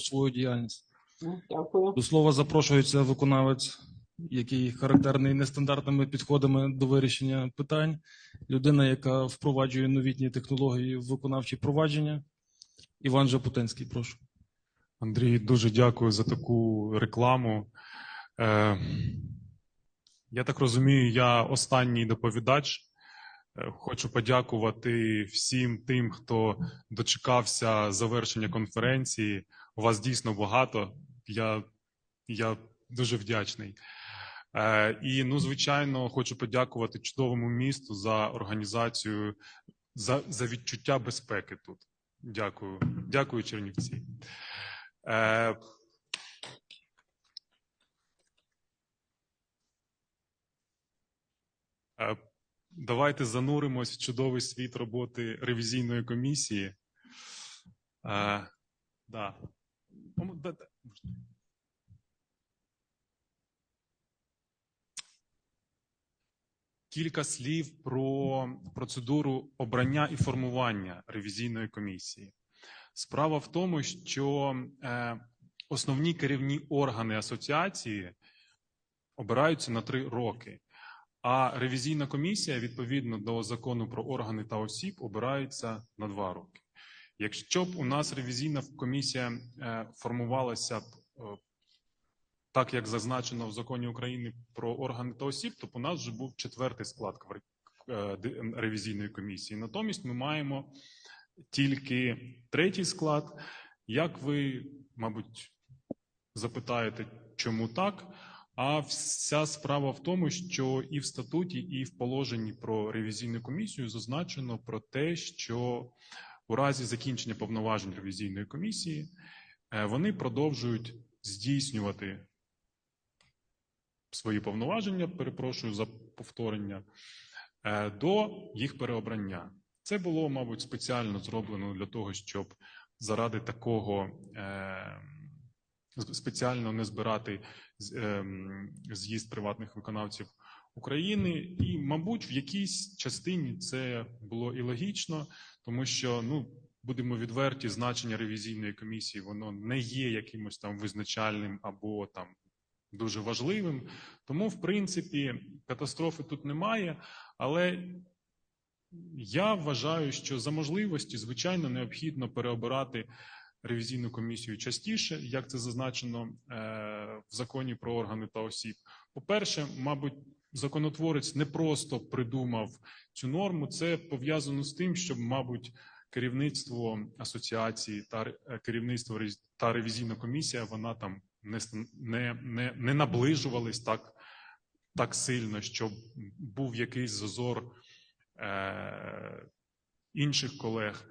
свою діяльність. Ну, Дякую. До слова запрошується виконавець, який характерний нестандартними підходами до вирішення питань. Людина, яка впроваджує новітні технології в виконавчі провадження. Іван Жапутинський, прошу. Андрій, дуже дякую за таку рекламу. Е, я так розумію, я останній доповідач. Е, Хочу подякувати всім тим, хто дочекався завершення конференції. У вас дійсно багато. Я, я дуже вдячний. Е, і, ну, звичайно, хочу подякувати чудовому місту за організацію, за, за відчуття безпеки тут. Дякую. Дякую, Чернівці. Е, е, Давайте зануримось в чудовий світ роботи ревізійної комісії. Е, да. Кілька слів про процедуру обрання і формування ревізійної комісії. Справа в тому, що е, основні керівні органи асоціації обираються на три роки, а ревізійна комісія, відповідно до закону про органи та осіб, обирається на два роки. Якщо б у нас ревізійна комісія е, формувалася б е, так, як зазначено в законі України про органи та осіб, то б у нас вже був четвертий склад е, ревізійної комісії. Натомість ми маємо тільки третій склад. Як ви, мабуть, запитаєте, чому так? А вся справа в тому, що і в статуті, і в положенні про ревізійну комісію зазначено про те, що у разі закінчення повноважень ревізійної комісії е, вони продовжують здійснювати свої повноваження, перепрошую за повторення, е, до їх переобрання. Це було, мабуть, спеціально зроблено для того, щоб заради такого е, спеціально не збирати ем, з'їзд приватних виконавців України. І, мабуть, в якійсь частині це було і логічно, тому що, ну, будемо відверті, значення ревізійної комісії воно не є якимось там визначальним або там дуже важливим. Тому, в принципі, катастрофи тут немає, але я вважаю, що за можливості, звичайно, необхідно переобирати ревізійну комісію частіше, як це зазначено е, в законі про органи та осіб. По-перше, мабуть, законотворець не просто придумав цю норму, це пов'язано з тим, щоб, мабуть, керівництво асоціації та е, керівництво та ревізійна комісія вона там не, не, не, не наближувались так, так сильно, щоб був якийсь зазор е, інших колег.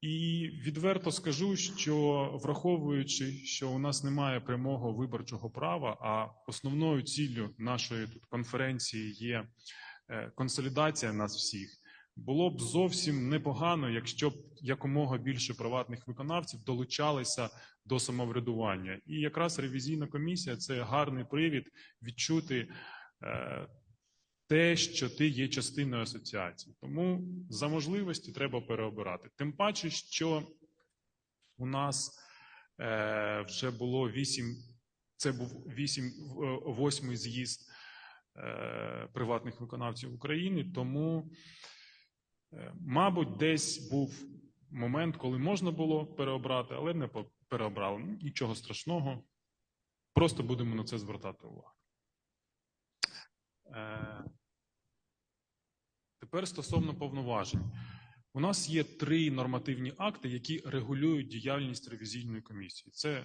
І відверто скажу, що враховуючи, що у нас немає прямого виборчого права, а основною ціллю нашої тут конференції є е, консолідація нас всіх, було б зовсім непогано, якщо б якомога більше приватних виконавців долучалися до самоврядування. І якраз ревізійна комісія це гарний привід відчути е, те, що ти є частиною асоціації. Тому за можливості треба переобирати. Тим паче, що у нас е, вже було вісім, це був вісім, е, восьмий з'їзд е, приватних виконавців України, тому, е, мабуть, десь був момент, коли можна було переобрати, але не переобрали. Ну, Нічого страшного. Просто будемо на це звертати увагу. Тепер стосовно повноважень. У нас є три нормативні акти, які регулюють діяльність ревізійної комісії. Це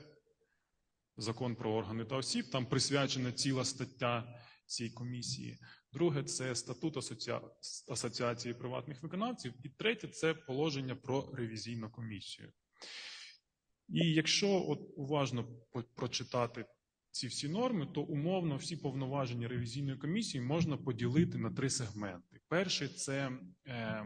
закон про органи та осіб, там присвячена ціла стаття цій комісії. Друге це статут асоціа... Асоціації приватних виконавців. І третє це положення про ревізійну комісію. І якщо от уважно прочитати ці всі норми, то умовно всі повноваження ревізійної комісії можна поділити на три сегменти. Перший це е,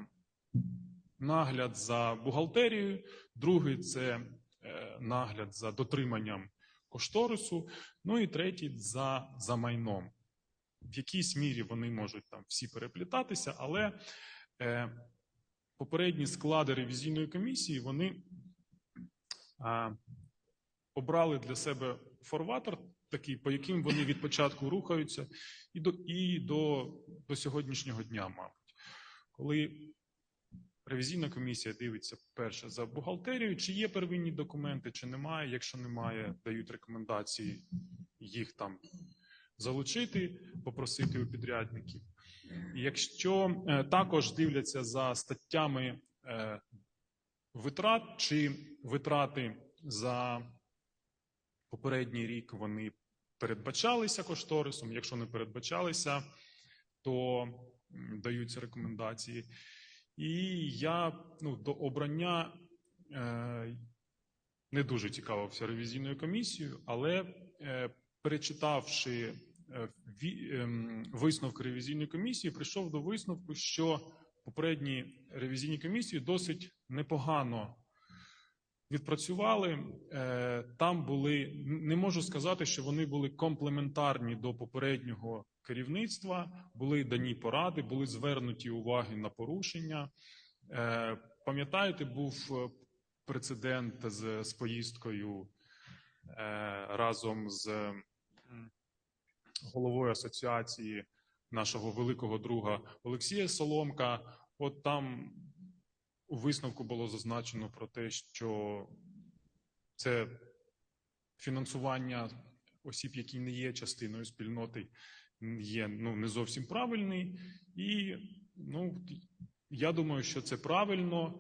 нагляд за бухгалтерією, другий це е, нагляд за дотриманням кошторису, ну і третій за, за майном. В якійсь мірі вони можуть там всі переплітатися, але е, попередні склади ревізійної комісії вони. А, обрали для себе форватор, такий, по яким вони від початку рухаються, і до, і до, до сьогоднішнього дня, мабуть. Коли ревізійна комісія дивиться перше за бухгалтерією, чи є первинні документи, чи немає. Якщо немає, дають рекомендації їх там залучити, попросити у підрядників. Якщо е, також дивляться за статтями е, витрат, чи витрати за попередній рік вони передбачалися кошторисом. Якщо не передбачалися, то даються рекомендації. І я ну, до обрання е, не дуже цікавився ревізійною комісією, але е, перечитавши е, ем, висновки ревізійної комісії, прийшов до висновку, що попередні ревізійні комісії досить непогано відпрацювали. Е, Там були не можу сказати, що вони були комплементарні до попереднього керівництва, були дані поради, були звернуті уваги на порушення. Е, Пам'ятаєте, був е, прецедент з, з поїздкою разом з головою асоціації нашого великого друга Олексія Соломка. От там у висновку було зазначено про те, що це фінансування осіб, які не є частиною спільноти, є ну, не зовсім правильний. І ну, я думаю, що це правильно.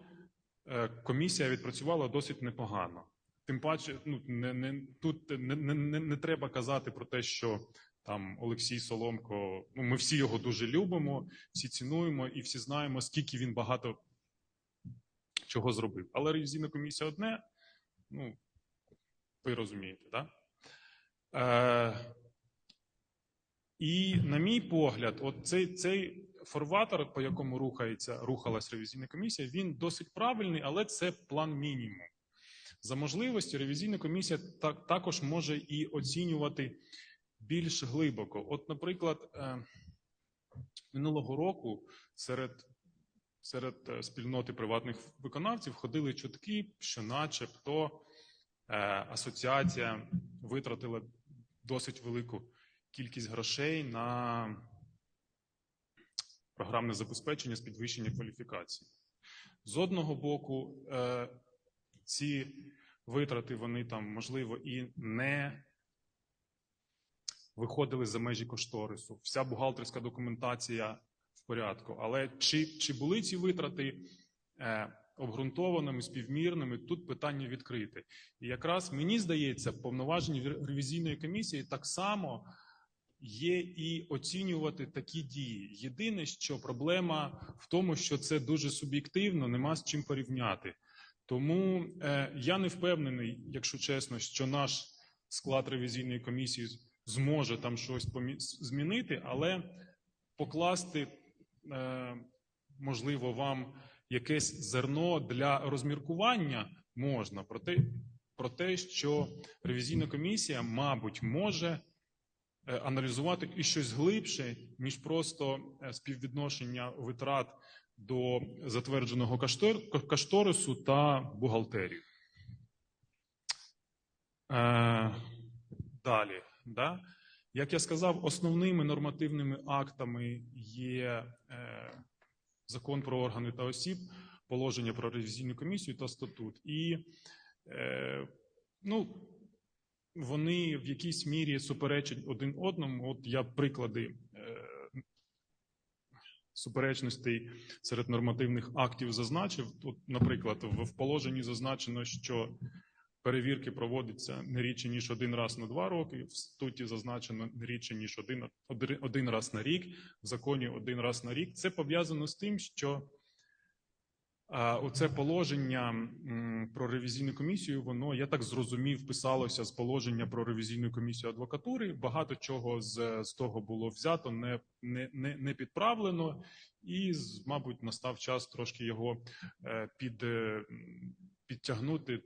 Е, Комісія відпрацювала досить непогано. Тим паче, ну не, не тут не, не, не, не треба казати про те, що там Олексій Соломко. Ну, ми всі його дуже любимо, всі цінуємо і всі знаємо, скільки він багато чого зробив. Але ревізійна комісія одне, ну ви розумієте, так? Да? Е, і, на мій погляд, от цей, цей форватор, по якому рухається, рухалась ревізійна комісія, він досить правильний, але це план мінімум. За можливості, ревізійна комісія так, також може і оцінювати більш глибоко. От, наприклад, е, минулого року серед, серед е, спільноти приватних виконавців ходили чутки, що, начебто, е, асоціація витратила досить велику кількість грошей на програмне забезпечення з підвищення кваліфікації. З одного боку, е, ці витрати вони там, можливо, і не виходили за межі кошторису. Вся бухгалтерська документація порядку. Але чи, чи були ці витрати е, обґрунтованими, співмірними? Тут питання відкрите. І якраз мені здається, повноважені ревізійної комісії так само є і оцінювати такі дії. Єдине, що проблема в тому, що це дуже суб'єктивно, нема з чим порівняти. Тому е, я не впевнений, якщо чесно, що наш склад ревізійної комісії зможе там щось змінити, але покласти, можливо, вам якесь зерно для розміркування можна про те, про те, що ревізійна комісія, мабуть, може е, аналізувати і щось глибше, ніж просто е, співвідношення витрат до затвердженого кашторису та бухгалтерії. Е, далі, да? Як я сказав, основними нормативними актами є е, закон про органи та осіб, положення про ревізійну комісію та статут. І е, ну, вони в якійсь мірі суперечать один одному. От я приклади е, суперечностей серед нормативних актів зазначив. Тут, наприклад, в, в положенні зазначено, що перевірки проводяться не рідше ніж один раз на два роки. В статуті зазначено не рідше ніж один, один, раз на рік, в законі один раз на рік. Це пов'язано з тим, що оце положення про ревізійну комісію, воно, я так зрозумів, писалося з положення про ревізійну комісію адвокатури. Багато чого з, з того було взято, не, не, не, не підправлено, і, мабуть, настав час трошки його е, під, підтягнути,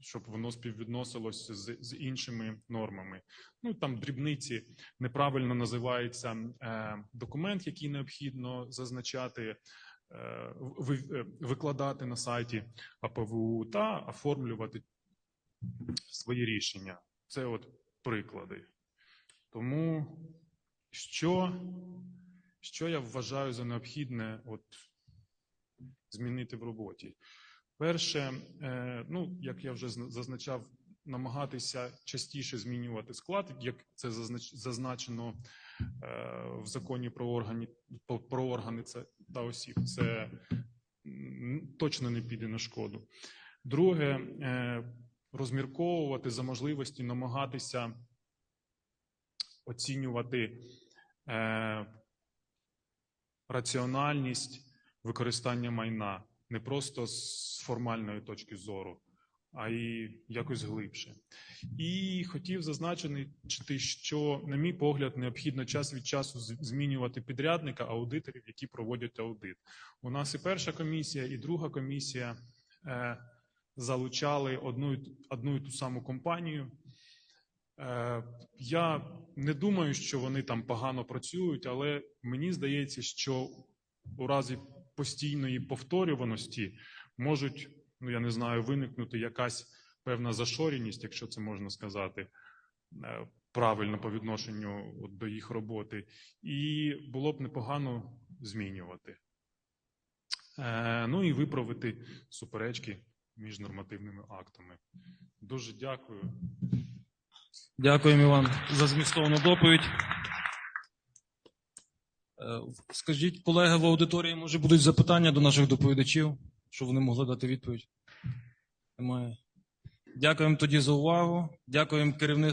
щоб воно співвідносилось з, з іншими нормами. Ну там дрібниці неправильно називається е, документ, який необхідно зазначати е, е, викладати на сайті АПВУ та оформлювати свої рішення. Це от приклади. Тому що, що я вважаю за необхідне от, змінити в роботі? Перше, е, ну, як я вже зна- зазначав, намагатися частіше змінювати склад, як це зазнач- зазначено е, в законі про органи, про- органи та осіб. Це точно не піде на шкоду. Друге, е, розмірковувати за можливості, намагатися оцінювати раціональність використання майна не просто з формальної точки зору, а й якось глибше. І хотів зазначити, що, на мій погляд, необхідно час від часу змінювати підрядника, аудиторів, які проводять аудит. У нас і перша комісія, і друга комісія е, залучали одну, одну і ту саму компанію. Е, я не думаю, що вони там погано працюють, але мені здається, що у разі постійної повторюваності можуть, ну я не знаю, виникнути якась певна зашореність, якщо це можна сказати, е, правильно по відношенню до їх роботи, і було б непогано змінювати. Е, Ну і виправити суперечки між нормативними актами. Дуже дякую. Дякуємо, Іван, за змістовну доповідь. Е, Скажіть, колеги в аудиторії, може будуть запитання до наших доповідачів, щоб вони могли дати відповідь? Немає. Дякуємо тоді за увагу. Дякуємо керівництву.